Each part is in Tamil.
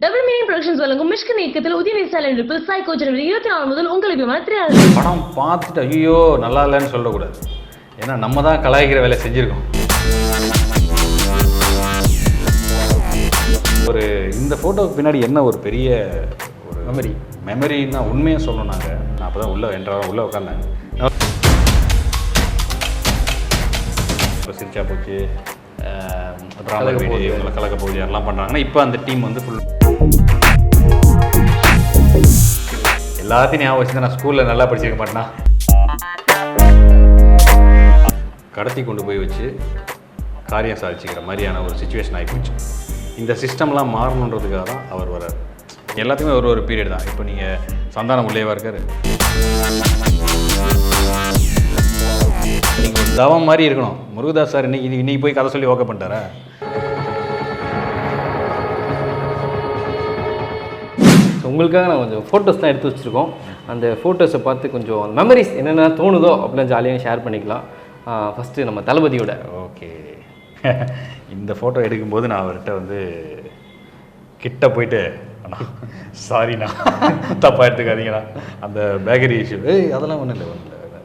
டபுள் மீனிங் ப்ரொடக்ஷன்ஸ் வழங்கும் மிஷ்கன் இயக்கத்தில் உதயநிதி ஸ்டாலின் நடிப்பில் சைக்கோ ஜனவரி இருபத்தி நாலு முதல் உங்கள் விமான திரையாளர் படம் பார்த்துட்டு ஐயோ நல்லா இல்லைன்னு சொல்லக்கூடாது. ஏன்னா நம்ம தான் கலாய்க்கிற வேலை செஞ்சுருக்கோம். ஒரு இந்த ஃபோட்டோவுக்கு பின்னாடி என்ன ஒரு பெரிய ஒரு மெமரி மெமரின்னா உண்மையாக சொல்லணும் நாங்கள் நான் அப்போ தான் உள்ளே என்றாலும் உள்ளே உட்காந்தேன் இப்போ சிரிச்சா போச்சு. ராம வீடு இவங்களை கலக்க போகுது எல்லாம் பண்ணுறாங்கன்னா இப்போ அந்த டீம் வந்து ஃபுல் எல்லாத்தையும் ஞாபகம் வச்சு நான் ஸ்கூலில் நல்லா படிச்சிருக்க மாட்டேனா? கடத்தி கொண்டு போய் வச்சு காரியம் சாதிச்சுக்கிற மாதிரியான ஒரு சுச்சுவேஷன் ஆகிப்போச்சு இந்த சிஸ்டம்லாம் மாறணுன்றதுக்காக தான் அவர் வரார் எல்லாத்துக்குமே ஒரு ஒரு பீரியட் தான். இப்போ நீங்கள் சந்தானம் உள்ளேவா இருக்காரு? நீங்கள் தவம் மாதிரி இருக்கணும். முருகதாஸ் சார் இன்னைக்கு இன்னைக்கு போய் கதை சொல்லி ஓகே பண்ணிட்டாரா? உங்களுக்காக நான் கொஞ்சம் ஃபோட்டோஸ் தான் எடுத்து வச்சுருக்கோம். அந்த ஃபோட்டோஸை பார்த்து கொஞ்சம் மெமரிஸ் என்னென்ன தோணுதோ அப்படிலாம் ஜாலியாக ஷேர் பண்ணிக்கலாம். ஃபஸ்ட்டு நம்ம தளபதியோட. ஓகே இந்த ஃபோட்டோ எடுக்கும்போது நான் அவர்கிட்ட வந்து கிட்ட போயிட்டு சாரிண்ணா தப்பாக எடுத்துக்காதீங்கண்ணா. அந்த பேக்கரி இஷ்யூ ஏய் அதெல்லாம் ஒன்றும் இல்லை ஒன்றும் இல்லை.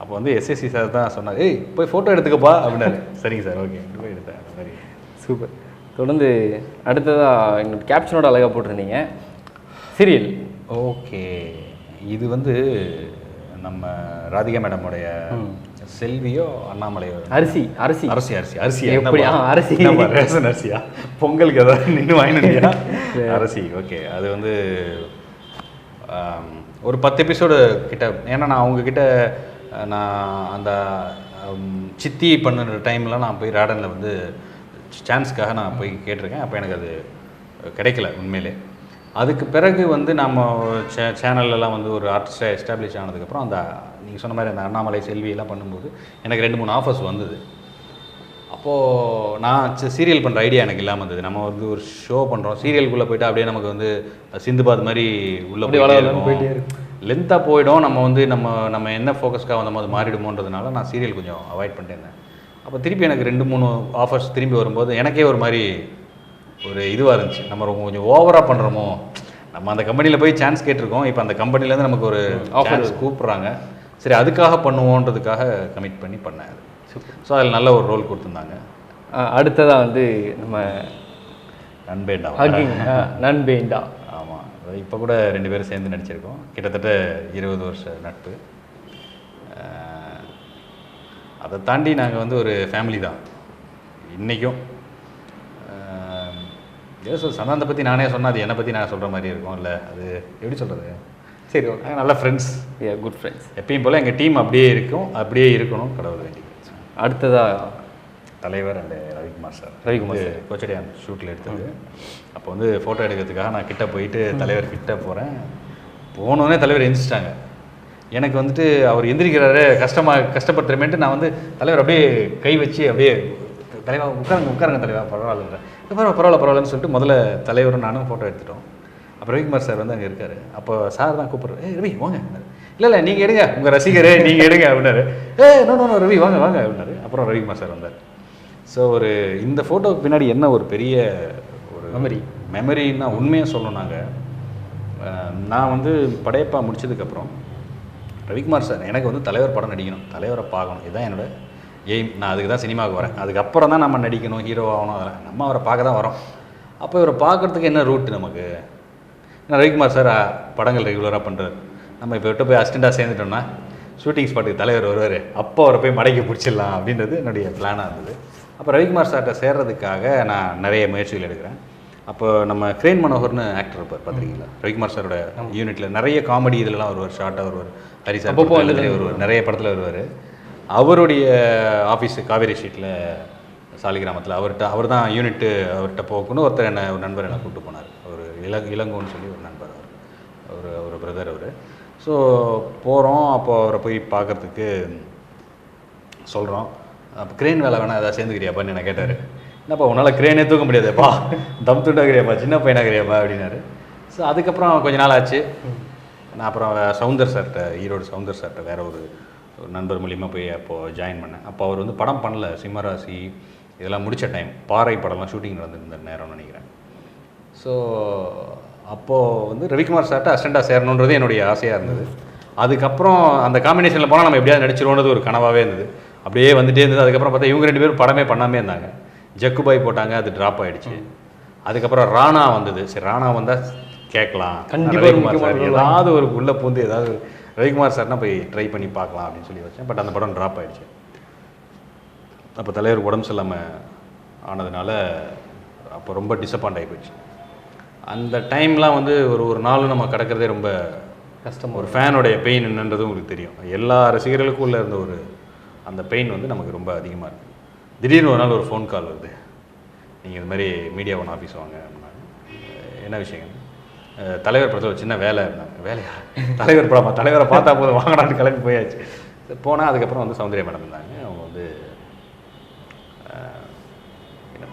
அப்போ வந்து எஸ்எஸ்சி சார் தான் சொன்னார் ஏய் போய் ஃபோட்டோ எடுத்துக்கப்பா அப்படின்னாரு. சரிங்க சார் ஓகே போய் எடுத்தேன் அந்த மாதிரி. சூப்பர் தொடர்ந்து அடுத்ததாக எங்களுக்கு கேப்ஷனோட அழகாக போட்டிருந்தீங்க. Serial okay. இது வந்து நம்ம ராதிகா மேடமுடைய செல்வியோ அண்ணாமலையோ? அரிசி அரிசி. அரிசி அரிசி. அரிசி எப்படி? அரிசி. ரேஷன் அரிசியா? பொங்கலுக்கு ஏதாவது நின்று வாங்கினியா அரிசி ஓகே. அது வந்து ஒரு பத்து எபிசோடு கிட்ட ஏன்னா நான் அவங்க கிட்ட அஹ், நான் அந்த சித்தி பண்ணுற டைமில் நான் போய் ராடனில் வந்து சான்ஸ்க்காக நான் போய் கேட்டிருக்கேன். அப்போ எனக்கு அது கிடைக்கல உண்மையிலே. அதுக்கு பிறகு வந்து நம்ம சே சேனல்லலாம் வந்து ஒரு ஆர்டிஸ்டாக எஸ்டாப்ளிஷ் ஆனதுக்கப்புறம் அந்த நீங்கள் சொன்ன மாதிரி அந்த அண்ணாமலை செல்வி எல்லாம் பண்ணும்போது எனக்கு ரெண்டு மூணு ஆஃபர்ஸ் வந்தது. அப்போது நான் சீரியல் பண்ணுற ஐடியா எனக்கு இல்லாமல் இருந்தது. நம்ம வந்து ஒரு ஷோ பண்ணுறோம் சீரியலுக்குள்ளே போயிட்டு அப்படியே நமக்கு வந்து சிந்துபாத் மாதிரி உள்ளே லென்த்தாக போயிடும். நம்ம வந்து நம்ம நம்ம என்ன ஃபோக்கஸ்க்காக வந்தோமோ அது மாறிடுமோன்றதுனால நான் சீரியல் கொஞ்சம் அவாய்ட் பண்ணிட்டேன் அப்போ திருப்பி எனக்கு ரெண்டு மூணு ஆஃபர்ஸ் திரும்பி வரும்போது எனக்கே ஒரு மாதிரி ஒரு இதுவாக இருந்துச்சு. நம்ம ரொம்ப கொஞ்சம் ஓவராக பண்ணுறோமோ நம்ம அந்த கம்பெனியில் போய் சான்ஸ் கேட்டிருக்கோம். இப்போ அந்த கம்பெனிலேருந்து நமக்கு ஒரு ஆஃபர் கூப்பிட்றாங்க. சரி அதுக்காக பண்ணுவோன்றதுக்காக கமிட் பண்ணி பண்ணேன் ஸோ அதில் நல்ல ஒரு ரோல் கொடுத்துருந்தாங்க. அடுத்ததாக வந்து நம்ம நண்பேண்டா. நண்பேண்டா. ஆமாம் இப்போ கூட ரெண்டு பேரும் சேர்ந்து நடிச்சிருக்கோம். கிட்டத்தட்ட இருபது வருஷ நட்பு. அதை தாண்டி நாங்கள் வந்து ஒரு ஃபேமிலி தான். இன்றைக்கும் ஏதோ சொல் சந்தானத்தை பற்றி நானே சொன்னால் அது என்னை பற்றி நான் சொல்கிற மாதிரி இருக்கும் இல்லை அது எப்படி சொல்கிறது சரி ஓகே நல்ல ஃப்ரெண்ட்ஸ் குட் ஃப்ரெண்ட்ஸ் எப்பயும் போல் எங்கள் டீம் அப்படியே இருக்கும் அப்படியே இருக்கணும் கடவுள் வேண்டி. அடுத்ததாக தலைவர் அண்ட் ரவிக்குமார் சார். ரவிக்குமார் இது கோச்சடியான் ஷூட்டில் எடுத்தது. அப்போ வந்து ஃபோட்டோ எடுக்கிறதுக்காக நான் கிட்ட போயிட்டு தலைவர் கிட்ட போகிறேன் போனோடனே தலைவர் எந்திரிச்சிட்டாங்க. எனக்கு வந்துட்டு அவர் எந்திரிக்கிறாரு கஷ்டமாக கஷ்டப்படுத்துறமேட்டு நான் வந்து தலைவர் அப்படியே கை வச்சு அப்படியே தலைவா உட்காருங்க உட்காருங்க தலைவா பரவாயில்ல பரவாயில்ல பரவாயில்ல பரவாயில்லன்னு சொல்லிட்டு முதல்ல தலைவரும் நானும் ஃபோட்டோ எடுத்துட்டோம். அப்போ ரவிக்குமார் சார் வந்து அங்கே இருக்காரு. அப்போ சார் தான் கூப்பிட்றாரு ஏய் ரவி வாங்க இல்லை இல்லை நீங்கள் எடுங்க உங்கள் ரசிகரே நீங்கள் எடுங்க அப்படின்னாரு. ஏ நோ நோ ரவி வாங்க வாங்க அப்படின்னாரு. அப்புறம் ரவிக்குமார் சார் வந்தார். ஸோ ஒரு இந்த ஃபோட்டோவுக்கு பின்னாடி என்ன ஒரு பெரிய ஒரு Memory. மெமரின்னா உண்மையாக சொல்லணும் நாங்கள் நான் வந்து படையப்பா முடிச்சதுக்கப்புறம் ரவிக்குமார் சார் எனக்கு வந்து தலைவர் படம் நடிக்கணும் தலைவரை பார்க்கணும். இதுதான் என்னோட எய்ம் நான் அதுக்கு தான் சினிமாவுக்கு வரேன். அதுக்கப்புறம் தான் நம்ம நடிக்கணும் ஹீரோ ஆகணும் அதெல்லாம். நம்ம அவரை பார்க்க தான் வரோம். அப்போ இவரை பார்க்கறதுக்கு என்ன ரூட் நமக்கு? ஏன்னா ரவிக்குமார் சார் படங்கள் ரெகுலராக பண்ணுறாரு நம்ம இப்போ விட்டு போய் அசிஸ்டண்ட்டாக சேர்ந்துட்டோம்னா ஷூட்டிங் ஸ்பாட்டுக்கு தலைவர் வருவார். அப்போ அவரை போய் மடக்கி பிடிச்சிடலாம் அப்படின்றது என்னுடைய பிளானாக இருந்தது. அப்போ ரவிக்குமார் சார்கிட்ட சேர்றதுக்காக நான் நிறைய முயற்சிகள் எடுக்கிறேன். அப்போ நம்ம கிரேன் மனோகர்னு ஆக்டர் இருப்பார் பார்த்துருக்கீங்களா ரவிக்குமார் சாரோட யூனிட்டில் நிறைய காமெடி இதெல்லாம் வருவார் ஷார்ட்டாக வருவார். ஹரி சார் வருவார். நிறைய படத்தில் வருவார். அவருடைய ஆஃபீஸு காவேரி ஸ்ட்ரீட்டில் சாலிகிராமத்தில் அவர்கிட்ட அவர் தான் யூனிட்டு அவர்கிட்ட போகணும்னு ஒருத்தர் என்ன ஒரு நண்பர் என்னை கூப்பிட்டு போனார். ஒரு இள இளங்கோன்னு சொல்லி ஒரு நண்பர் அவர். அவர் ஒரு பிரதர் அவர். ஸோ போகிறோம் அப்போ அவரை போய் பார்க்கறதுக்கு சொல்கிறோம் அப்போ கிரேன் வேலை வேணால் ஏதாவது சேர்ந்துக்கிறியாப்பான்னு என்ன கேட்டார். என்னப்பா உன்னால் கிரேனே தூக்க முடியாதுப்பா? தம் துண்டாகிறியாப்பா சின்ன பையனாகிறியாப்பா அப்படின்னாரு. ஸோ அதுக்கப்புறம் கொஞ்ச நாள் ஆச்சு. நான் அப்புறம் சவுந்தர் சார்கிட்ட ஈரோடு சவுந்தர் சார்கிட்ட வேற ஒரு ஒரு நண்பர் மூலியமாக போய் அப்போது ஜாயின் பண்ணேன். அப்போ அவர் வந்து படம் பண்ணல சிம்மராசி இதெல்லாம் முடிச்ச டைம் பாறை படம்லாம் ஷூட்டிங் நடந்திருந்த நேரம்னு நினைக்கிறேன். ஸோ அப்போது வந்து ரவிக்குமார் சார்ட்ட அசிஸ்டண்ட்டாக சேரணுன்றது என்னுடைய ஆசையாக இருந்தது. அதுக்கப்புறம் அந்த காம்பினேஷனில் போனால் நம்ம எப்படியாவது நடிச்சிருவோன்றது ஒரு கனவாகவே இருந்தது. அப்படியே வந்துட்டே இருந்தது. அதுக்கப்புறம் பார்த்தா இவங்க ரெண்டு பேரும் படமே பண்ணாமே இருந்தாங்க. ஜக்குபாய் போட்டாங்க அது ட்ராப் ஆயிடுச்சு. அதுக்கப்புறம் ராணா வந்தது. சரி ராணா வந்தால் கேட்கலாம். கண்டிப்பா ஒரு ரவிக்குமார் முக்கியமான சார் role ஏதாவது ஒரு உள்ள பூந்து ஏதாவது ரவிக்குமார் சார்னா போய் ட்ரை பண்ணி பார்க்கலாம் அப்படின்னு சொல்லி வச்சேன். பட் அந்த படம் ட்ராப் ஆயிடுச்சு. அப்போ தலைவர் உடம்பு சரியில்லாமல் ஆனதுனால அப்போ ரொம்ப டிசப்பாயிண்ட் ஆகி போயிடுச்சு அந்த டைம்லாம் வந்து ஒரு ஒரு நாள் நம்ம கிடக்கிறதே ரொம்ப கஷ்டமா ஒரு ஃபேனுடைய பெயின் என்னன்றதும் உங்களுக்கு தெரியும். எல்லா ரசிகர்களுக்கும் உள்ள இருந்த ஒரு அந்த பெயின் வந்து நமக்கு ரொம்ப அதிகமாக இருக்குது திடீர்னு ஒரு நாள் ஒரு ஃபோன் கால் வருது. நீங்கள் இது மாதிரி மீடியா ஒன் ஆஃபீஸ் வாங்க அப்படின்னாங்க. அஹ் என்ன விஷயங்க தலைவர் படத்தில் ஒரு சின்ன வேலை இருந்தாங்க வேலையா? தலைவர் படமா தலைவரை பார்த்தா போதும் வாங்கடான்னு கிளம்பி போயாச்சு. போனால் அதுக்கப்புறம் வந்து சௌந்தர்யா மேடம் இருந்தாங்க. அவங்க வந்து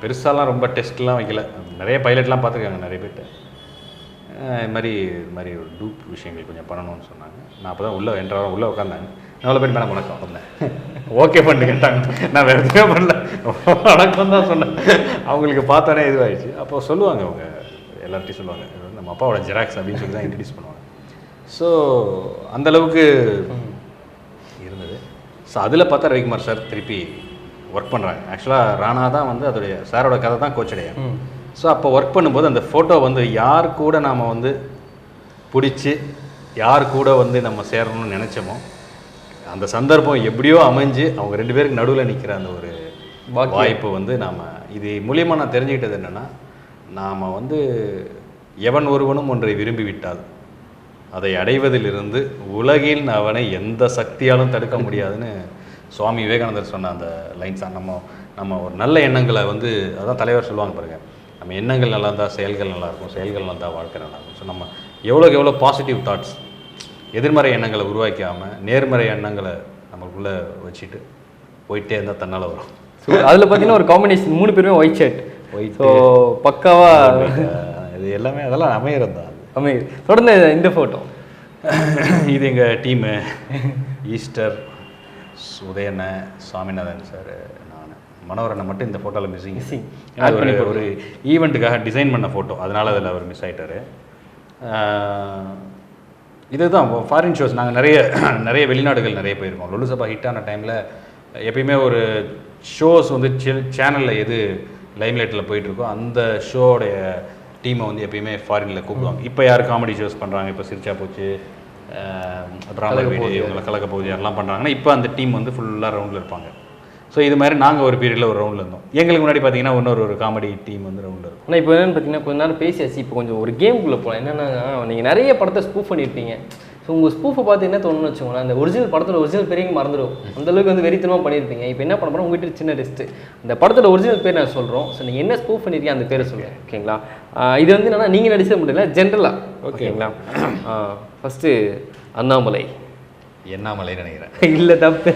பெருசாலாம் ரொம்ப டெஸ்ட்லாம் வைக்கல. நிறைய பைலட்லாம் பார்த்துருக்காங்க நிறைய பேர்ட்ட இது மாதிரி இது மாதிரி ஒரு டூப் விஷயங்கள் கொஞ்சம் பண்ணணும்னு சொன்னாங்க. நான் அப்போ தான் உள்ளே என்றாலும் உள்ளே உட்காந்தாங்க நான் பேர் மேடம் வணக்கம் வந்தேன் ஓகே பண்ணு கேட்டாங்க. நான் வேறு எதுவுமே பண்ணல. வணக்கம் தான் சொன்னேன். அவங்களுக்கு பார்த்தோன்னே இதுவாகிடுச்சு அப்போ சொல்லுவாங்க அவங்க எல்லார்ட்டையும் சொல்லுவாங்க நம்ம அப்பாவோட ஜெராக்ஸ் அப்படின்னு சொல்லி தான் இன்ட்ரடியூஸ் பண்ணுவாங்க. ஸோ அந்தளவுக்கு இருந்தது. ஸோ அதில் பார்த்தா ரவிக்குமார் சார் திருப்பி ஒர்க் பண்ணுறாங்க ஆக்சுவலாக ராணா தான் வந்து அதோடைய சாரோட கதை தான் கோச்சடைய ஸோ அப்போ ஒர்க் பண்ணும்போது அந்த ஃபோட்டோ வந்து யார் கூட நாம் வந்து பிடிச்சி யார் கூட வந்து நம்ம சேரணும்னு நினச்சோமோ அந்த சந்தர்ப்பம் எப்படியோ அமைஞ்சு அவங்க ரெண்டு பேருக்கு நடுவில் நிற்கிற அந்த ஒரு. வாய்ப்பு வந்து நாம் இது மூலியமாக நான் தெரிஞ்சுக்கிட்டது என்னென்னா நாம் வந்து எவன் ஒருவனும் ஒன்றை விரும்பி விட்டால் அதை அடைவதிலிருந்து உலகில் அவனை எந்த சக்தியாலும் தடுக்க முடியாதுன்னு சுவாமி விவேகானந்தர் சொன்ன அந்த லைன்ஸ் தான் நம்ம நம்ம ஒரு நல்ல எண்ணங்களை வந்து அதான் தலைவர் சொல்லுவாங்க பாருங்க நம்ம எண்ணங்கள் நல்லா இருந்தால் செயல்கள் நல்லா இருக்கும் செயல்கள் நல்லா இருந்தால் வாழ்க்கை நல்லா இருக்கும் ஸோ நம்ம எவ்வளோக்கு எவ்வளோ பாசிட்டிவ் தாட்ஸ் எதிர்மறை எண்ணங்களை உருவாக்காமல் நேர்மறை எண்ணங்களை நமக்குள்ளே வச்சுட்டு போயிட்டே இருந்தால் தன்னால் வரும். ஸோ அதில் பார்த்தீங்கன்னா ஒரு காம்பினேஷன் மூணு பேருமே ஒயிட் ஷர்ட். ஸோ பக்காவா இது எல்லாமே அதெல்லாம் அமையிறது தான் அமை தொடர்ந்து இந்த ஃபோட்டோ இது எங்கள் டீமு ஈஸ்டர் உதயண்ண சாமிநாதன் சார் நான். மனோரண்ணை மட்டும் இந்த ஃபோட்டோவில் மிஸ்ஸிங். அது ஒரு ஒரு ஈவெண்ட்டுக்காக டிசைன் பண்ண ஃபோட்டோ அதனால் அதில் அவர் மிஸ் ஆயிட்டாரு. ஆஹ் இதுதான் ஃபாரின் ஷோஸ் நாங்கள் நிறைய நிறைய வெளிநாடுகள் நிறைய போயிருக்கோம். லொலுசபா ஹிட் ஆன டைமில் எப்பயுமே ஒரு ஷோஸ் வந்து சேனலில் எது லைம்லைட்டில் போயிட்டுருக்கோ அந்த ஷோடைய டீமை வந்து எப்பயுமே ஃபாரினில் கூப்பிடுவாங்க. இப்போ யார் காமெடி ஷோஸ் பண்ணுறாங்க இப்போ சிரிச்சா போச்சு ராமர் வீடு இவங்களை கலக்க போகுது யாரெல்லாம் பண்ணுறாங்கன்னா இப்போ அந்த டீம் வந்து ஃபுல்லாக ரவுண்டில் இருப்பாங்க. ஸோ இது மாதிரி நாங்கள் ஒரு பீரியடில் ஒரு ரவுண்டில் இருந்தோம். எங்களுக்கு முன்னாடி பார்த்தீங்கன்னா இன்னொரு ஒரு காமெடி டீம் வந்து ரவுண்டில் இருக்கும். ஆனால் இப்போ என்னன்னு பார்த்தீங்கன்னா கொஞ்ச நேரம் பேசியாச்சு. இப்போ கொஞ்சம் ஒரு கேமுக்குள்ளே போகலாம் என்னன்னா நீங்கள் நிறைய படத்தை ஸ்பூஃப் பண்ணியிருப்பீங்க ஸோ உங்கள் ஸ்பூஃபை பார்த்து என்ன தோணுன்னு வச்சுக்கோங்களேன் அந்த ஒரிஜினல் படத்தோட ஒரிஜினல் பேரையும் மறந்துடும் அந்த அளவுக்கு வந்து வெறித்தனமாக பண்ணியிருப்பீங்க. இப்போ என்ன பண்ண போகிறோம் உங்ககிட்ட சின்ன டெஸ்ட்டு அந்த படத்தோட ஒரிஜினல் பேர் நான் சொல்கிறோம் ஸோ நீங்கள் என்ன ஸ்பூஃப் பண்ணியிருக்கீங்க அந்த பேரை சொல்லுங்கள் ஓகேங்களா? இது வந்து என்னன்னா நீங்கள் நடிச்சது மட்டும் இல்லை ஜென்ரலாக ஓகேங்களா? ஃபஸ்ட்டு அண்ணாமலை. என்னாமலை நினைக்கிறேன். இல்லை தப்பு.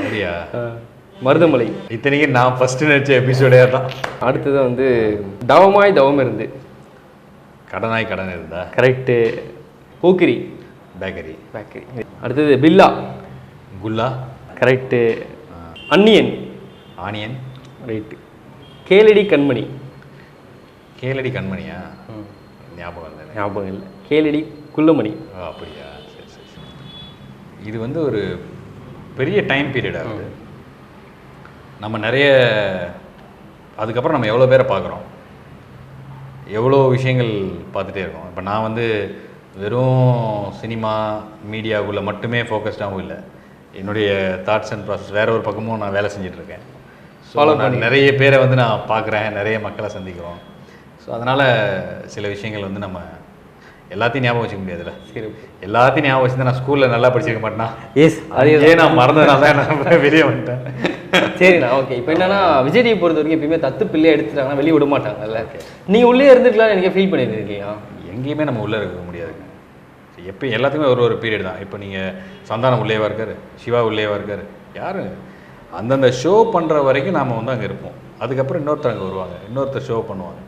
அப்படியா? மருதமலை. இத்தனைக்கு நான் ஃபஸ்ட்டு நடிச்ச எபிசோடே தான் அடுத்தது வந்து தவமாய் தவம் இருந்து கடனாய் கடன் இருந்தா? கரெக்டு போக்கிரி. பேக்கரி பேக்கரி அடுத்தது பில்லா. குல்லா correct Anniyan onion right Keladi Kanmani. Keladi கண்மணியா? ஞாபகம் இல்லை. ஞாபகம் இல்லை. கேளடி குள்ளமணி. ஓ அப்படியா? சரி சரி சரி. இது வந்து ஒரு பெரிய டைம் பீரியட் ஆகுது நம்ம நிறைய அதுக்கப்புறம் நம்ம எவ்வளோ பேரை பார்க்குறோம்? எவ்வளோ விஷயங்கள் பார்த்துட்டே இருக்கோம். இப்போ நான் வந்து வெறும் சினிமா மீடியாவுக்குள்ளே மட்டுமே ஃபோக்கஸ்டாகவும் இல்லை. என்னுடைய தாட்ஸ் அண்ட் ப்ராசஸ் வேற ஒரு பக்கமும் நான் வேலை செஞ்சுட்டு இருக்கேன். ஸோ நான் நிறைய பேரை வந்து நான் பார்க்குறேன் நிறைய மக்களை சந்திக்கிறோம். ஸோ அதனால் சில விஷயங்கள் வந்து நம்ம எல்லாத்தையும் ஞாபகம் வச்சுக்க முடியாதுல்ல? சரி. எல்லாத்தையும் ஞாபகம் வச்சு நான் ஸ்கூலில் நல்லா படிச்சிருக்க மாட்டேனா? எஸ் அதே நான் மறந்ததுனால தான் நான் வெளியே வந்துட்டேன். சரிண்ணா ஓகே இப்போ என்னன்னா விஜயை பொறுத்த வரைக்கும் எப்பயுமே தத்து பிள்ளையை எடுத்துட்டாங்கன்னா வெளியே விட மாட்டாங்கல்ல நீங்கள் உள்ளே இருந்துக்கலாம்னு எனக்கு ஃபீல் பண்ணியிருக்கீங்க எங்கேயுமே நம்ம உள்ளே இருக்க முடியாதுங்க எப்போ எல்லாத்துக்குமே ஒரு ஒரு பீரியட் தான். இப்போ நீங்கள் சந்தானம் உள்ளேவா இருக்கார் சிவா உள்ளேவா இருக்கார் யார்? அந்தந்த ஷோ பண்ணுற வரைக்கும் நாம் வந்து அங்கே இருப்போம். அதுக்கப்புறம் இன்னொருத்தர் அங்கே வருவாங்க இன்னொருத்தர் ஷோ பண்ணுவாங்க.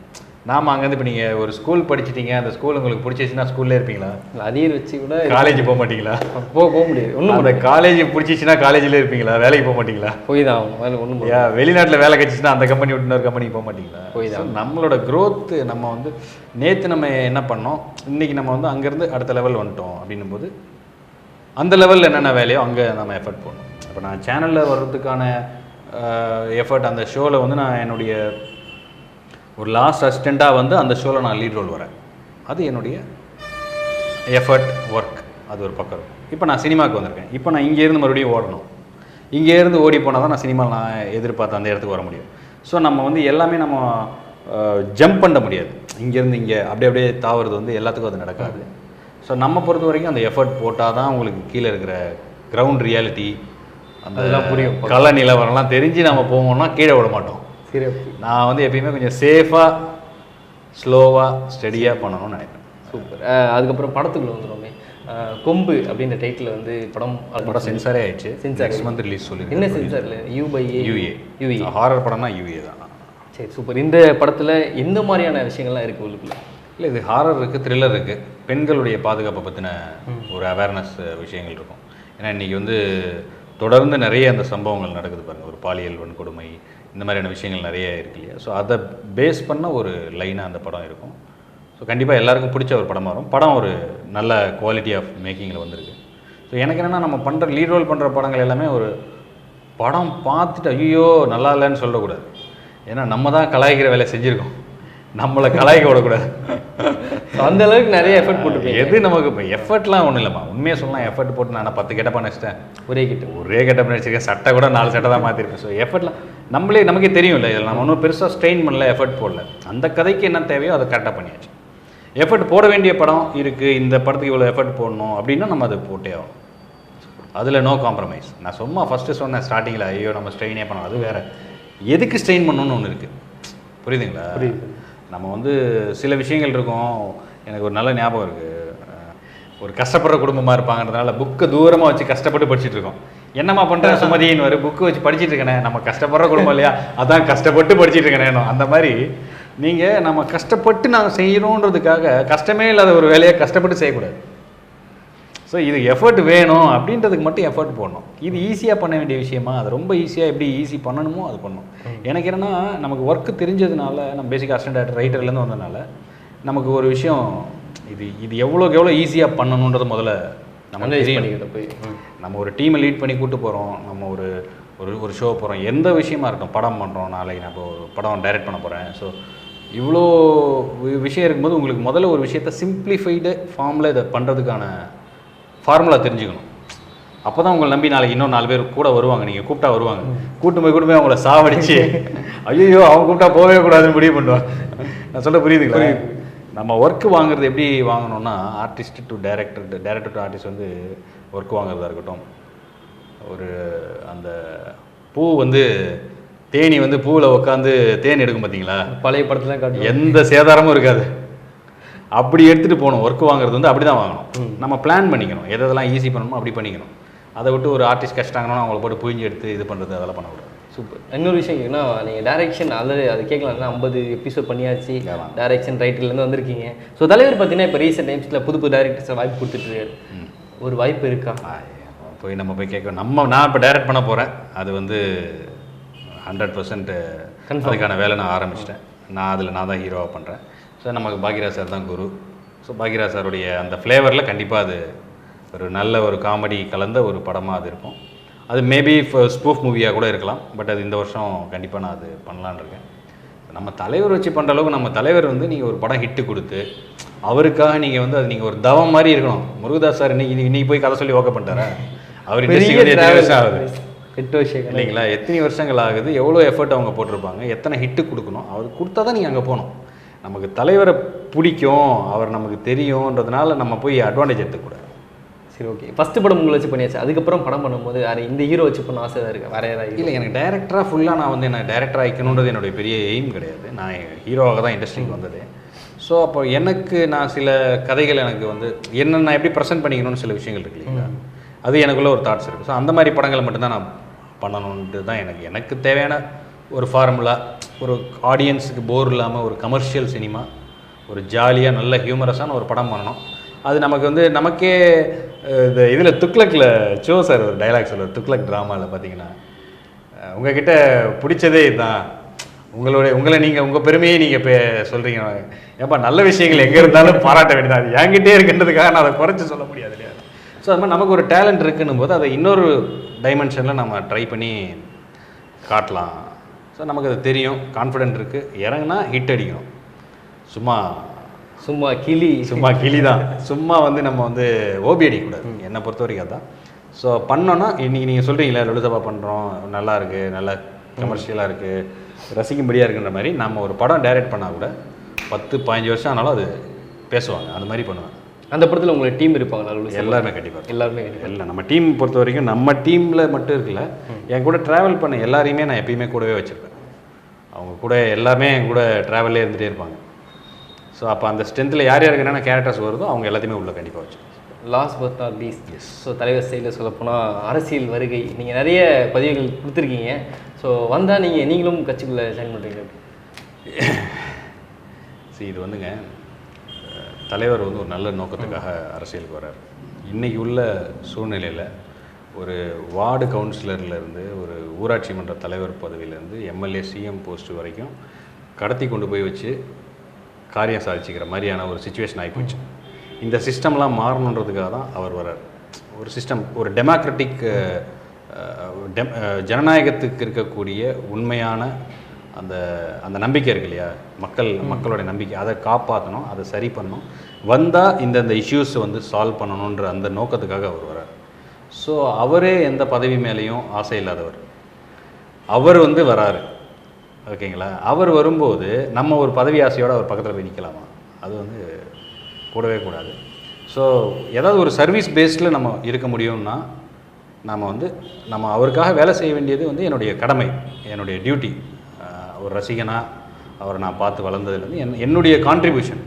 நாம அங்கேருந்து இப்போ நீங்கள் ஒரு ஸ்கூல் படிச்சிட்டீங்க அந்த ஸ்கூல் உங்களுக்கு பிடிச்சிச்சுன்னா ஸ்கூல்லே இருப்பீங்களா? அரியர் வச்சு கூட காலேஜ் போக மாட்டீங்களா? போக போக முடியாது. ஒன்றும் அந்த காலேஜ் பிடிச்சிச்சுன்னா காலேஜில் இருப்பீங்களா? வேலைக்கு போக மாட்டீங்களா? போய் தான் ஆகணும். வேலை ஒன்றும் யா வெளிநாட்டில் வேலை கிடைச்சிச்சுன்னா அந்த கம்பெனி விட்டு இன்னொரு கம்பெனிக்கு போக மாட்டீங்களா? போய் So, நம்மளோட growth நம்ம வந்து நேற்று நம்ம என்ன பண்ணோம்? இன்னைக்கு நம்ம வந்து அங்கேருந்து அடுத்த லெவல் வந்துட்டோம் அப்படின்னும் போது அந்த லெவலில் என்னென்ன வேலையோ அங்கே நம்ம எஃபர்ட் போடணும். இப்போ நான் சேனலில் வர்றதுக்கான எஃபர்ட் அந்த ஷோவில் வந்து நான் என்னுடைய ஒரு லாஸ்ட் அசிஸ்டண்ட்டாக வந்து அந்த ஷோவில் நான் லீட் ரோல் வரேன். அது என்னுடைய எஃபர்ட் ஒர்க் அது ஒரு பக்கம் இருக்கும். இப்போ நான் சினிமாவுக்கு வந்திருக்கேன். இப்போ நான் இங்கேருந்து மறுபடியும் ஓடணும். இங்கேருந்து ஓடி போனால் தான் நான் சினிமாவில் நான் எதிர்பார்த்த அந்த இடத்துக்கு வர முடியும். ஸோ நம்ம வந்து எல்லாமே நம்ம ஜம்ப் பண்ண முடியாது. இங்கேருந்து இங்கே. அப்படியே அப்படியே தாவுறது வந்து எல்லாத்துக்கும் அது நடக்காது. ஸோ நம்ம பொறுத்த வரைக்கும் அந்த எஃபர்ட் போட்டால் தான் உங்களுக்கு கீழே இருக்கிற கிரவுண்ட் ரியாலிட்டி அந்த புரியும். கள நிலவரம்லாம் தெரிஞ்சு நம்ம போவோம்னா கீழே விட மாட்டோம். சிறப்பு. நான் வந்து எப்பயுமே கொஞ்சம் சேஃபாக ஸ்லோவாக ஸ்டெடியாக பண்ணணும்னு நினைப்பேன் சூப்பர். அதுக்கப்புறம் படத்துக்குள்ள வந்துடுமே அஹ், கொம்பு அப்படின்ற டைட்டில் வந்து படம் படம் சென்சாரே ஆயிடுச்சு. Censor நெக்ஸ்ட் மந்த் ரிலீஸ் சொல்லி என்ன சென்சார்ல U by A UA UA horror படம்னா யூஏ தான். சரி சூப்பர். இந்த படத்துல எந்த மாதிரியான விஷயங்கள்லாம் இருக்கு உள்ளுக்குள்ள? இல்லை இது ஹாரர் இருக்குது த்ரில்லர் இருக்குது பெண்களுடைய பாதுகாப்பை பற்றின ஒரு அவேர்னஸ் விஷயங்கள் இருக்கும். ஏன்னா இன்றைக்கி வந்து தொடர்ந்து நிறைய அந்த சம்பவங்கள் நடக்குது பாருங்கள் ஒரு பாலியல் வன்கொடுமை இந்த மாதிரியான விஷயங்கள் நிறைய இருக்கு இல்லையா? ஸோ அதை பேஸ் பண்ண ஒரு லைனாக அந்த படம் இருக்கும். ஸோ கண்டிப்பாக எல்லாருக்கும் பிடிச்ச ஒரு படமாக வரும். படம் ஒரு நல்ல குவாலிட்டி ஆஃப் மேக்கிங்கில் வந்திருக்கு. ஸோ எனக்கு என்னென்னா நம்ம பண்ணுற லீட் ரோல் பண்ணுற படங்கள் எல்லாமே ஒரு படம் பார்த்துட்டு ஐயோ நல்லா இல்லைன்னு சொல்லக்கூடாது. ஏன்னா நம்ம தான் கலாய்க்கிற வேலையை செஞ்சுருக்கோம். நம்மளை கலாய்க்க விடக்கூடாது. அந்த அளவுக்கு நிறைய எஃபர்ட் போட்டுருப்பீங்க. எது நமக்கு இப்போ எஃபர்ட்லாம் ஒன்றும் இல்லைம்மா. உண்மையாக சொல்லலாம் எஃபர்ட் போட்டு நான் பத்து கெட்டப்பா நினச்சிட்டேன் ஒரே கிட்ட. ஒரே கெட்டப் நினச்சிருக்கேன் சட்டை கூட நாலு சட்டை தான் மாற்றிருப்பேன் ஸோ எஃபர்ட்லாம் நம்மளே நமக்கே தெரியும்ல இதில் நம்ம ஒன்றும் பெருசாக ஸ்ட்ரெயின் பண்ணல எஃபர்ட் போடல. அந்த கதைக்கு என்ன தேவையோ அதை கரெக்டாக பண்ணியாச்சு. எஃபர்ட் போட வேண்டிய படம் இருக்குது இந்த படத்துக்கு இவ்வளோ எஃபர்ட் போடணும் அப்படின்னா நம்ம அதை போட்டே ஆகும் அதில் நோ காம்ப்ரமைஸ் நான் சும்மா ஃபஸ்ட்டு சொன்னேன் ஸ்டார்டிங்கில் ஐயோ நம்ம ஸ்ட்ரெயினே பண்ணோம் அது வேறு. எதுக்கு ஸ்ட்ரெயின் பண்ணணும்னு ஒன்று இருக்குது புரியுதுங்களா? புரியுது. நம்ம வந்து சில விஷயங்கள் இருக்கும். எனக்கு ஒரு நல்ல ஞாபகம் இருக்குது ஒரு கஷ்டப்படுற குடும்பமாக இருப்பாங்கன்றதுனால புக்கை தூரமாக வச்சு கஷ்டப்பட்டு படிச்சுட்டு இருக்கோம். என்னம்மா பண்ணுறேன் சுமதியின் வரை புக்கு வச்சு படிச்சிட்டு இருக்கேனே நம்ம கஷ்டப்படுற குடும்பம் இல்லையா? அதான் கஷ்டப்பட்டு படிச்சிட்டு இருக்கேனே அந்த மாதிரி நீங்கள் நம்ம கஷ்டப்பட்டு நாங்கள் செய்யணுன்றதுக்காக கஷ்டமே இல்லாத ஒரு வேலையை கஷ்டப்பட்டு செய்யக்கூடாது. ஸோ இது எஃபர்ட் வேணும் அப்படின்றதுக்கு மட்டும் எஃபர்ட் போடணும். இது ஈஸியாக பண்ண வேண்டிய விஷயமா? அது ரொம்ப ஈஸியாக எப்படி ஈஸி பண்ணணுமோ அது பண்ணணும். எனக்கு என்னன்னா நமக்கு ஒர்க்கு தெரிஞ்சதுனால நம்ம பேசிக் அசிஸ்டன்ட் ரைட்டர்லேருந்து வந்ததுனால நமக்கு ஒரு விஷயம் இது இது எவ்வளோக்கு எவ்வளோ ஈஸியாக பண்ணணுன்றது முதல்ல நம்ம போய். நம்ம ஒரு டீமை லீட் பண்ணி கூட்டு போகிறோம் நம்ம ஒரு ஒரு ஒரு ஷோ போகிறோம் எந்த விஷயமா இருக்கட்டும் படம் பண்ணுறோம் நாளைக்கு நான் இப்போ ஒரு படம் டைரக்ட் பண்ண போகிறேன் ஸோ இவ்வளோ விஷயம் இருக்கும்போது உங்களுக்கு முதல்ல ஒரு விஷயத்த சிம்பிளிஃபைடு ஃபார்மில் இதை பண்ணுறதுக்கான ஃபார்முலா தெரிஞ்சுக்கணும். அப்போ தான் உங்களை நம்பி நாளைக்கு இன்னும் நாலு பேர் கூட வருவாங்க. நீங்கள் கூப்பிட்டா வருவாங்க. கூட்டு போய் கூட்டு போய் அவங்கள சாவடிச்சு ஐயோ அவங்க கூப்பிட்டா போகவே கூடாதுன்னு முடிவு பண்ணுவாங்க. நான் சொல்ல புரியுதுங்களா? நம்ம ஒர்க் வாங்குறது எப்படி வாங்கணும்னா artist to director director to artist வந்து ஒர்க் வாங்குறதா இருக்கட்டும். ஒரு அந்த பூ வந்து தேனி வந்து பூவில் உட்காந்து தேன் எடுக்கும் பார்த்தீங்களா பழைய படத்துல காட்டுவோம் எந்த சேதாரமும் இருக்காது. அப்படி எடுத்துகிட்டு போகணும். ஒர்க் வாங்குறது வந்து அப்படி தான் வாங்கணும் நம்ம பிளான் பண்ணிக்கணும். எது எதெல்லாம் ஈஸி பண்ணணுமோ அப்படி பண்ணிக்கணும். அதை விட்டு ஒரு ஆர்டிஸ்ட் கஷ்டாங்கன்னா அவங்கள போட்டு புழிஞ்சு எடுத்து இது பண்ணுறது அதெல்லாம் பண்ணக்கூடாது. சூப்பர். இன்னொரு விஷயம் ஏன்னா நீங்கள் டேரக்ஷன் ஆல்ரெடி அது கேட்கலாம் ஐம்பது எபிசோட் பண்ணியாச்சு. டேரக்ஷன் ரைட்டர்லேருந்து வந்திருக்கீங்க. ஸோ தலைவர் பார்த்தீங்கன்னா இப்போ ரீசெண்ட் டைம்ஸில் புது புது டேரக்டர்ஸ் வாய்ப்பு கொடுத்துட்டு ஒரு வாய்ப்பு இருக்கா? போய் நம்ம போய் கேட்க நம்ம நான் இப்போ டைரக்ட் பண்ண போகிறேன் அது வந்து ஹண்ட்ரட் பர்சன்ட் அதுக்கான வேலை நான் ஆரம்பிச்சிட்டேன். நான் அதில் நான் தான் ஹீரோவாக பண்ணுறேன் ஸோ நமக்கு பாக்யராஜ் சார் தான் குரு. ஸோ பாக்யராஜ் சாருடைய அந்த ஃப்ளேவரில் கண்டிப்பாக அது ஒரு நல்ல ஒரு காமெடி கலந்த ஒரு படமாக அது இருக்கும். அது மேபி ஸ்பூஃப் மூவியாக கூட இருக்கலாம். பட் அது இந்த வருஷம் கண்டிப்பாக நான் அது பண்ணலான்னு இருக்கேன். நம்ம தலைவர் வச்சு பண்ணுற அளவுக்கு நம்ம தலைவர் வந்து நீங்கள் ஒரு படம் ஹிட்டு கொடுத்து அவருக்காக நீங்கள் வந்து அது நீங்கள் ஒரு தவம் மாதிரி இருக்கணும். முருகதாஸ் சார் இன்னைக்கு இன்னைக்கு போய் கதை சொல்லி ஓக்க பண்ணிட்டாரா? அவர் எத்தனை வருஷம். ஆகுது? எட்டு வருஷம் இல்லைங்களா? எத்தனை வருஷங்கள் ஆகுது? எவ்வளோ எஃபர்ட் அவங்க போட்டிருப்பாங்க? எத்தனை ஹிட்டு கொடுக்கணும்? அவர் கொடுத்தா தான் நீங்கள் அங்கே போகணும். நமக்கு தலைவரை பிடிக்கும் அவர் நமக்கு தெரியும்ன்றதுனால நம்ம போய் அட்வான்டேஜ் எடுத்துக்கூடாது. சரி ஓகே ஃபர்ஸ்ட் படம் உங்களை வச்சு பண்ணியாச்சு. அதுக்கப்புறம் படம் பண்ணும்போது வேற இந்த ஹீரோ வச்சு பண்ண ஆசை தான் இருக்கு? வேற யாராவது இல்லை எனக்கு டைரக்டராக ஃபுல்லாக நான் வந்து என்ன டைரக்டர் ஆகிக்கணுன்றது என்னுடைய பெரிய எய்ம் கிடையாது. நான் ஹீரோவாக தான் இண்டஸ்ட்ரிக்கு வந்தது. ஸோ அப்போ எனக்கு நான் சில கதைகள் எனக்கு வந்து என்ன நான் எப்படி ப்ரெசென்ட் பண்ணிக்கணும்னு சில விஷயங்கள் இருக்கு இல்லைங்களா? அது எனக்குள்ள ஒரு தாட்ஸ் இருக்குது ஸோ அந்த மாதிரி படங்களை மட்டும்தான் நான் பண்ணணுன்ட்டு தான் எனக்கு எனக்கு தேவையான ஒரு ஃபார்முலா ஒரு ஆடியன்ஸுக்கு போர் இல்லாமல் ஒரு கமர்ஷியல் சினிமா ஒரு ஜாலியாக நல்ல ஹியூமரஸான ஒரு படம் பண்ணணும். அது நமக்கு வந்து நமக்கே இந்த இதில் துக்ளக்கில் சோ சார் ஒரு டைலாக் சொல்லுவார் துக்ளக் ட்ராமாவில் பார்த்தீங்கன்னா உங்ககிட்ட பிடிச்சதே இதுதான். உங்களுடைய உங்களை நீங்கள் உங்கள் பெருமையை நீங்கள் இப்போ சொல்கிறீங்க ஏப்பா நல்ல விஷயங்கள் எங்கே இருந்தாலும் பாராட்ட வேண்டியது அது என்கிட்டே இருக்குன்றதுக்காக நான் அதை குறைச்சி சொல்ல முடியாது இல்லையா? ஸோ அது மாதிரி நமக்கு ஒரு டேலண்ட் இருக்குன்னும் போது அதை இன்னொரு டைமென்ஷனில் நம்ம ட்ரை பண்ணி காட்டலாம். ஸோ நமக்கு அது தெரியும் கான்ஃபிடென்ட் இருக்குது இறங்குனா ஹிட் அடிக்கணும் சும்மா சும்மா கிளி. சும்மா கிளி தான். சும்மா வந்து நம்ம வந்து ஓபி அடிக்கக்கூடாது. என்னை பொறுத்த வரைக்கும் அதான். ஸோ பண்ணோன்னா இன்னைக்கு நீங்கள் சொல்கிறீங்களே லலிதபா பண்ணுறோம் நல்லா இருக்கு நல்லா கமர்ஷியலாக இருக்குது ரசிக்கும்படியாக இருக்குன்ற மாதிரி நம்ம ஒரு படம் டைரக்ட் பண்ணால் கூட பத்து பதினஞ்சு வருஷம் ஆனாலும் அது பேசுவாங்க. அந்த மாதிரி பண்ணுவேன் அந்த படத்தில் உங்களுக்கு டீம் இருப்பாங்களா? எல்லாருமே கண்டிப்பாக எல்லாருமே. இல்லை நம்ம டீம் பொறுத்த வரைக்கும் நம்ம டீமில் மட்டும் இருக்குல்ல என் கூட ட்ராவல் பண்ண எல்லாரையுமே நான் எப்பயுமே கூடவே வச்சுருப்பேன். அவங்க கூட எல்லாமே என் கூட ட்ராவல்லே இருந்துகிட்டே இருப்பாங்க. ஸோ அப்போ அந்த ஸ்ட்ரென்த்தில் யார் யாருக்கு என்னென்ன கேரக்டர்ஸ் வருதோ அவங்க எல்லாத்தையுமே உள்ள கண்டிப்பாக வச்சு last but not least so தலைவர் சைடில் சொல்லப்போனால் அரசியல் வருகை. நீங்கள் நிறைய பதிவுகள் கொடுத்துருக்கீங்க. ஸோ வந்தால் நீங்கள் நீங்களும் கட்சிக்குள்ளே ஜாயின் பண்ணுறீங்க சரி இது வந்துங்க தலைவர் வந்து ஒரு நல்ல நோக்கத்துக்காக அரசியலுக்கு வர்றார். இன்றைக்கி உள்ள சூழ்நிலையில் ஒரு வார்டு கவுன்சிலர்லேருந்து ஒரு ஊராட்சி மன்ற தலைவர் பதவியிலேருந்து எம்எல்ஏ சிஎம் போஸ்ட் வரைக்கும் கடத்தி கொண்டு போய் வச்சு காரியம் சாதிச்சுக்கிற மாதிரியான ஒரு சுச்சுவேஷன் ஆகிப்போச்சு இந்த சிஸ்டம்லாம் மாறணுன்றதுக்காக தான் அவர் வர்றார். ஒரு சிஸ்டம் ஒரு டெமோக்ராட்டிக் ஜனநாயகத்துக்கு இருக்கக்கூடிய உண்மையான அந்த அந்த நம்பிக்கை இருக்கு இல்லையா? மக்கள் மக்களோட நம்பிக்கை. அதை காப்பாற்றணும் அதை சரி பண்ணணும். வந்தால் இந்தந்த இஷ்யூஸ் வந்து சால்வ் பண்ணணுன்ற அந்த நோக்கத்துக்காக அவர் வர்றார். ஸோ அவரே எந்த பதவி மேலேயும் ஆசை இல்லாதவர். அவர் வந்து வராரு. ஓகேங்களா? அவர் வரும்போது நம்ம ஒரு பதவி ஆசையோடு அவர் பக்கத்தில் போய் நிற்கலாமா அது வந்து கூடவே கூடாது. ஸோ ஏதாவது ஒரு சர்வீஸ் பேஸ்டில் நம்ம இருக்க முடியும்னா நம்ம வந்து நம்ம அவருக்காக வேலை செய்ய வேண்டியது வந்து என்னுடைய கடமை என்னுடைய டியூட்டி ஒரு ரசிகனா அவரை நான் பார்த்து வளர்ந்ததுலேருந்து என் என்னுடைய கான்ட்ரிபியூஷன்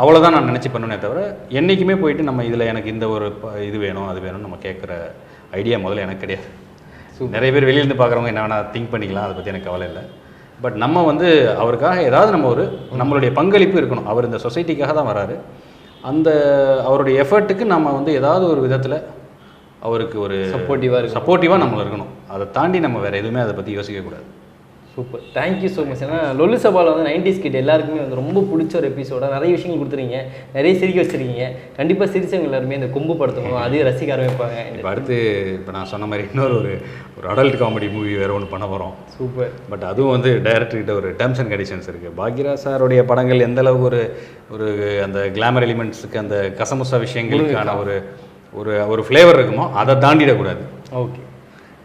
அவ்வளோதான் நான் நினச்சி பண்ணுனே தவிர என்றைக்குமே போயிட்டு நம்ம இதில் எனக்கு இந்த ஒரு இது வேணும் அது வேணும்னு நம்ம கேட்குற ஐடியா முதல்ல எனக்கு கிடையாது. நிறைய பேர் வெளியிலேருந்து பார்க்குறவங்க என்ன வேணால் திங்க் பண்ணிக்கலாம் அதை பற்றி எனக்கு கவலை இல்லை. பட் நம்ம வந்து அவருக்காக ஏதாவது நம்ம ஒரு நம்மளுடைய பங்களிப்பு இருக்கணும். அவர் இந்த சொசைட்டிக்காக தான் வராரு. அந்த அவருடைய எஃபர்ட்டுக்கு நம்ம வந்து ஏதாவது ஒரு விதத்தில் அவருக்கு ஒரு இருக்கணும். சப்போர்ட்டிவாக நம்ம இருக்கணும். அதை தாண்டி நம்ம வேறு எதுவுமே அதை பற்றி யோசிக்கக்கூடாது super thank you so much ஏன்னா லொல்லு சபாவில் வந்து நைன்டிஸ் கிட் எல்லாருக்குமே வந்து ரொம்ப பிடிச்ச ஒரு எபிசோட நிறைய விஷயங்கள் கொடுத்துருக்கீங்க. நிறைய சிரிக்க வச்சிருக்கீங்க. கண்டிப்பாக சிரிச்சவங்க எல்லாருமே இந்த கொம்பு படுத்தணும் அதையும் ரசிக்க ஆரம்பிப்பாங்க. இப்போ அடுத்து இப்போ நான் சொன்ன மாதிரி இன்னொரு ஒரு ஒரு அடல்ட் காமெடி மூவி வேறு ஒன்று பண்ண போகிறோம் சூப்பர் பட் அதுவும் வந்து டைரக்டர்கிட்ட ஒரு டேர்ம்ஸ் அண்ட் கண்டிஷன்ஸ் இருக்குது பாக்யராஜ் சாருடைய படங்கள் எந்த அளவுக்கு ஒரு ஒரு அந்த கிளாமர் எலிமெண்ட்ஸுக்கு அந்த கசமுசா விஷயங்களுக்கான ஒரு ஒரு ஒரு ஃப்ளேவர் இருக்குமோ அதை தாண்டிடக்கூடாது. ஓகே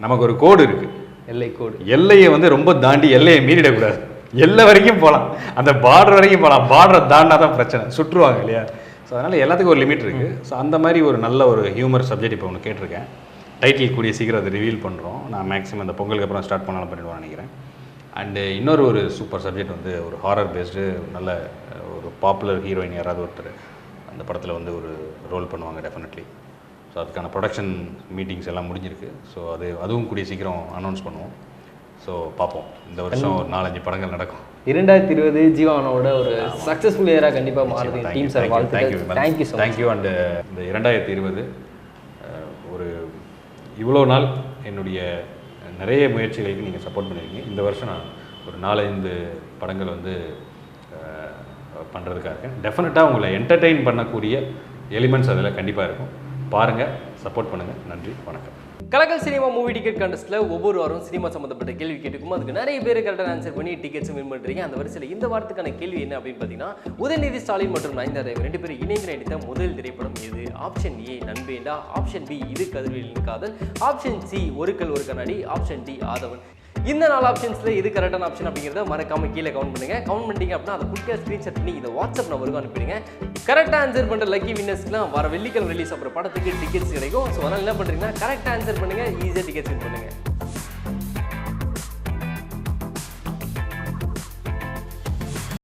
நமக்கு ஒரு கோடு இருக்குது எல்லை கோடு. எல்லையை வந்து ரொம்ப தாண்டி எல்லையை மீறிடக்கூடாது எல்லை வரைக்கும் போகலாம் அந்த பார்டர் வரைக்கும் போகலாம் பார்டரை தாண்டா தான் பிரச்சனை. சுற்றுவாங்க இல்லையா? ஸோ அதனால் எல்லாத்துக்கும் ஒரு லிமிட் இருக்குது ஸோ அந்த மாதிரி ஒரு நல்ல ஒரு ஹியூமர் சப்ஜெக்ட் இப்போ ஒன்று கேட்டிருக்கேன். டைட்டில் கூடிய சீக்கிரம் அதை ரிவீல் பண்ணுறோம் நான் மேக்ஸிமம் அந்த பொங்கலுக்கு அப்புறம் ஸ்டார்ட் பண்ணாலும் பண்ணிடுவோம்னு நினைக்கிறேன். அண்டு இன்னொரு ஒரு சூப்பர் சப்ஜெக்ட் வந்து ஒரு ஹாரர் பேஸ்டு நல்ல ஒரு பாப்புலர் ஹீரோயின் யாராவது ஒருத்தர் அந்த படத்தில் வந்து ஒரு ரோல் பண்ணுவாங்க டெஃபினெட்லி ஸோ அதுக்கான ப்ரொடக்ஷன் மீட்டிங்ஸ் எல்லாம் முடிஞ்சிருக்கு. ஸோ அது அதுவும் கூடிய சீக்கிரம் அனௌன்ஸ் பண்ணுவோம். ஸோ பார்ப்போம். இந்த வருஷம் ஒரு நாலஞ்சு படங்கள் நடக்கும். இரண்டாயிரத்தி இருபது ஜீவானோட ஒரு சக்ஸஸ்ஃபுல் இயராக கண்டிப்பாக மாறுது. Team sir thank you so thank you and இந்த இரண்டாயிரத்தி இருபது ஒரு இவ்வளோ நாள் என்னுடைய நிறைய முயற்சிகளுக்கு நீங்கள் சப்போர்ட் பண்ணியிருக்கீங்க இந்த வருஷம் நான் ஒரு நாலஞ்சு படங்கள் வந்து பண்ணுறதுக்காக இருக்கேன். டெஃபினட்டாக உங்களை என்டர்டெயின் பண்ணக்கூடிய எலிமெண்ட்ஸ் அதில் கண்டிப்பாக இருக்கும். பாருங்கள் சப்போர்ட் பண்ணுங்கள் நன்றி வணக்கம். கலக்கல் சினிமா மூவி டிக்கெட் கண்டஸ்ட்டில் ஒவ்வொரு வாரம் சினிமா சம்மந்தப்பட்ட கேள்வி கேட்டுக்கும். அதுக்கு நிறைய பேர் கரெக்டாக ஆன்சர் பண்ணி டிக்கெட்ஸ் வின் பண்ணுறீங்க அந்த வரிசையில் இந்த வாரத்துக்கான கேள்வி என்ன அப்படின்னு பார்த்தீங்கன்னா உதயநிதி ஸ்டாலின் மற்றும் நயன்தா இவங்க ரெண்டு பேரும் இணைந்து நடித்த முதல் திரைப்படம் எது? Option A Nanbenda. Option B இது கதிர்வேலின் காதல். ஆப்ஷன் சி ஒரு கல் ஒரு கண்ணாடி. Option D Aadhavan. இந்த நாலு ஆப்ஷன்ஸில் இது கரெக்டான ஆப்ஷன் அப்படிங்கிறத மறக்காம கீழே கவுண்ட் பண்ணுங்க. கவுண்ட் பண்ணிட்டீங்க அப்படின்னா அதை குட்டியாக ஸ்க்ரீன்ஷாட் பண்ணி இந்த வாட்ஸ்அப் நம்பருக்கு அனுப்பிடுங்க. கரெக்டாக ஆன்சர் பண்ணுற லக்கி வின்னர்ஸ்க்குலாம் வர வெள்ளிக்கிழமை ரிலீஸ் ஆகிற படத்துக்கு டிக்கெட்ஸ் கிடைக்கும். ஸோ அதனால் என்ன பண்ணுறீங்கன்னா கரெக்டாக ஆன்சர் பண்ணுங்க ஈஸியாக டிக்கெட்ஸ் வின் பண்ணுங்கள்